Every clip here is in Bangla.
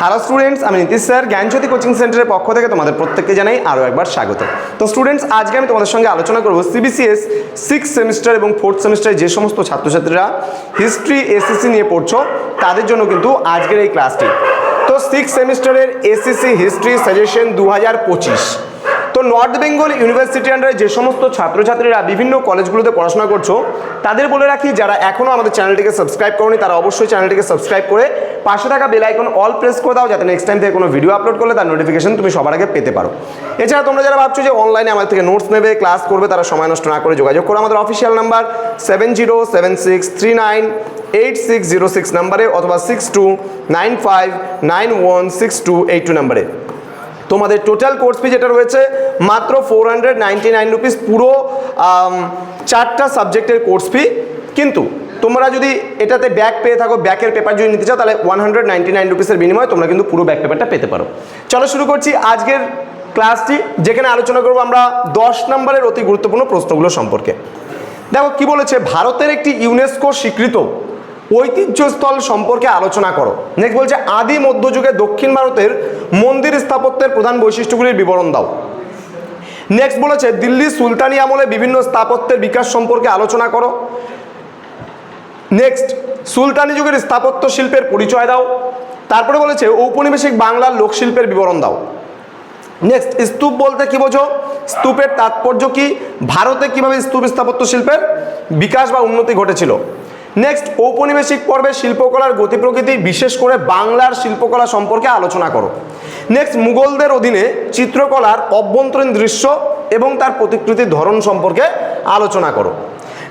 হ্যালো স্টুডেন্টস আমি নীতিশ স্যার, জ্ঞানজ্যোতি কোচিং সেন্টারের পক্ষ থেকে তোমাদের প্রত্যেককে জানাই আরও একবার স্বাগত। তো স্টুডেন্টস আজকে আমি তোমাদের সঙ্গে আলোচনা করব সিবিসিএস সিক্স সেমিস্টার এবং ফোর্থ সেমিস্টারে যে সমস্ত ছাত্রছাত্রীরা হিস্ট্রি এসএসসি নিয়ে পড়ছো, তাদের জন্য কিন্তু আজকের এই ক্লাসটি তো সিক্স সেমিস্টারের এসএসসি হিস্ট্রি সাজেশন দু হাজার পঁচিশ। নর্থ বেঙ্গল ইউনিভার্সিটি আন্ডারে যে সমস্ত ছাত্রছাত্রীরা বিভিন্ন কলেজগুলোতে পড়াশোনা করছ, তাদের বলে রাখি, যারা এখনও আমাদের চ্যানেলটিকে সাবস্ক্রাইব করনি, তারা অবশ্যই চ্যানেলটিকে সাবস্ক্রাইব করে পাশে থাকা বেল আইকন অল প্রেস করে দাও, যাতে নেক্সট টাইম থেকে কোনো ভিডিও আপলোড করলে তার নোটিফিকেশন তুমি সবার আগে পেতে পারো। এছাড়া তোমরা যারা ভাবছ যে অনলাইনে আমাদের থেকে নোটস নেবে ক্লাস করবে, তারা সময় নষ্ট না করে যোগাযোগ করো। আমাদের official number seven zero seven six three nine eight six zero six নাম্বারে অথবা six two nine five nine one six two eight two নাম্বারে তোমাদের টোটাল কোর্স ফি যেটা রয়েছে মাত্র four hundred ninety nine rupees পুরো চারটা সাবজেক্টের কোর্স ফি কিন্তু তোমরা যদি এটাতে ব্যাক পেয়ে থাকো ব্যাকের পেপার যদি নিতে চাও, তাহলে ওয়ান হান্ড্রেড নাইনটি নাইন রুপিসের বিনিময়ে তোমরা কিন্তু পুরো ব্যাক পেপারটা পেতে পারো। চলো শুরু করছি আজকের ক্লাসটি যেখানে আলোচনা করব আমরা দশ নম্বরের অতি গুরুত্বপূর্ণ প্রশ্নগুলো সম্পর্কে। দেখো, কি বলেছে? ভারতের একটি ইউনেস্কো স্বীকৃত ঐতিহ্যস্থল সম্পর্কে আলোচনা করো। নেক্সট বলছে, আদি মধ্যযুগে দক্ষিণ ভারতের মন্দির স্থাপত্যের প্রধান বৈশিষ্ট্যগুলির বিবরণ দাও। নেক্সট বলেছে দিল্লি সুলতানি আমলে বিভিন্ন স্থাপত্যের বিকাশ সম্পর্কে আলোচনা করো। নেক্সট সুলতানি যুগের স্থাপত্য শিল্পের পরিচয় দাও। তারপরে বলেছে, ঔপনিবেশিক বাংলার লোকশিল্পের বিবরণ দাও। নেক্সট স্তূপ বলতে কি বোঝো? স্তূপের তাৎপর্য কি? ভারতে কীভাবে স্তূপ স্থাপত্য শিল্পের বিকাশ বা উন্নতি ঘটেছিল? নেক্সট ঔপনিবেশিক পর্বে শিল্পকলার গতি প্রকৃতি বিশেষ করে বাংলার শিল্পকলা সম্পর্কে আলোচনা করো। নেক্সট মুঘলদের অধীনে চিত্রকলার অভ্যন্তরীণ দৃশ্য এবং তার প্রতিকৃতির ধরন সম্পর্কে আলোচনা করো।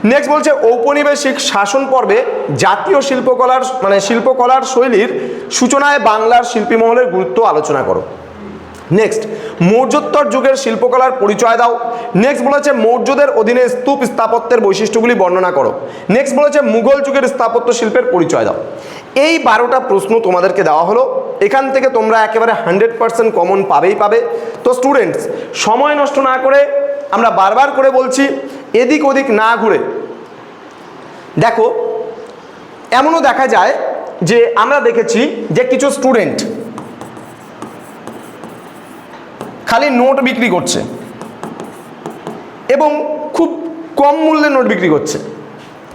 নেক্সট বলছে, ঔপনিবেশিক শাসন পর্বে জাতীয় শিল্পকলার মানে শিল্পকলার শৈলীর সূচনায় বাংলার শিল্পী মহলের গুরুত্ব আলোচনা করো। নেক্সট মৌর্যোত্তর যুগের শিল্পকলার পরিচয় দাও। নেক্সট বলেছে, মৌর্যদের অধীনে স্তূপ স্থাপত্যের বৈশিষ্ট্যগুলি বর্ণনা করো। নেক্সট বলেছে, মুঘল যুগের স্থাপত্য শিল্পের পরিচয় দাও। এই বারোটা প্রশ্ন তোমাদেরকে দেওয়া হলো। এখান থেকে তোমরা একেবারে হান্ড্রেড পার্সেন্ট কমন পাবেই পাবে। তো স্টুডেন্টস, সময় নষ্ট না করে আমরা বারবার করে বলছি, এদিক ওদিক না ঘুরে। দেখো, এমনও দেখা যায় যে আমরা দেখেছি যে কিছু স্টুডেন্ট খালি নোট বিক্রি করছে এবং খুব কম মূল্যে নোট বিক্রি করছে।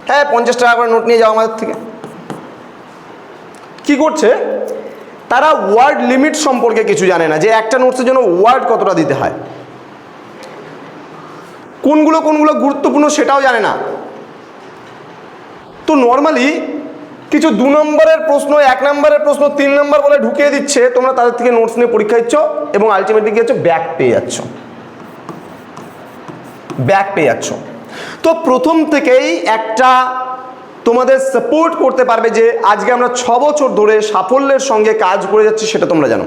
হ্যাঁ পঞ্চাশ টাকা করে নোট নিয়ে যাও আমাদের থেকে। কি করছে? তারা ওয়ার্ড লিমিট সম্পর্কে কিছু জানে না, যে একটা নোটসের জন্য ওয়ার্ড কতটা দিতে হয়। কোনগুলো কোনগুলো গুরুত্বপূর্ণ সেটাও জানে না। তো নর্মালি কিছু দু নম্বরের প্রশ্ন, এক নম্বরের প্রশ্ন, তিন নম্বর বলে ঢুকিয়ে দিচ্ছে, তোমরা তাদের থেকে নোটস নিয়ে পরীক্ষা দিচ্ছ এবং আলটিমেটলি কি হচ্ছে? ব্যাক পেয়ে যাচ্ছ। ব্যাক পেয়ে যাচ্ছ। তো প্রথম থেকেই একটা তোমাদের সাপোর্ট করতে পারবে যে আজকে আমরা ছ বছর ধরে সাফল্যের সঙ্গে কাজ করে যাচ্ছি, সেটা তোমরা জানো।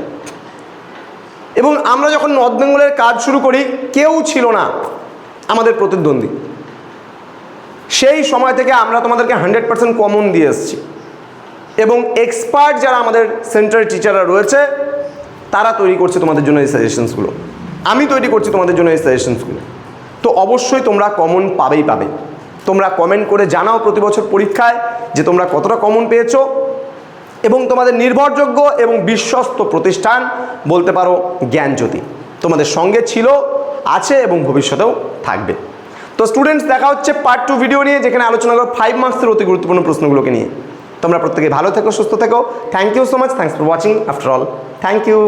এবং আমরা যখন নর্থ বেঙ্গলের কাজ শুরু করি, কেউ ছিল না আমাদের প্রতিদ্বন্দ্বী। সেই সময় থেকে আমরা তোমাদেরকে হান্ড্রেড পার্সেন্ট কমন দিয়ে এসেছি। এবং এক্সপার্ট যারা আমাদের সেন্টারের টিচাররা রয়েছে, তারা তৈরি করছে তোমাদের জন্য এই সাজেশনসগুলো আমি তৈরি করছি তোমাদের জন্য এই সাজেশনসগুলো তো অবশ্যই তোমরা কমন পাবেই পাবে। তোমরা কমেন্ট করে জানাও প্রতি বছর পরীক্ষায় যে তোমরা কতটা কমন পেয়েছ এবং তোমাদের নির্ভরযোগ্য এবং বিশ্বস্ত প্রতিষ্ঠান বলতে পারো জ্ঞানজ্যোতি। তোমাদের সঙ্গে ছিল, আছে এবং ভবিষ্যতেও থাকবে। তো স্টুডেন্টস দেখা হচ্ছে পার্ট টু ভিডিও নিয়ে, যেখানে আলোচনা করো ফাইভ মার্কসের অতি গুরুত্বপূর্ণ প্রশ্নগুলোকে নিয়ে। তোমরা প্রত্যেকে ভালো থেকো, সুস্থ থেকো। Thank you so much thanks for watching after all thank you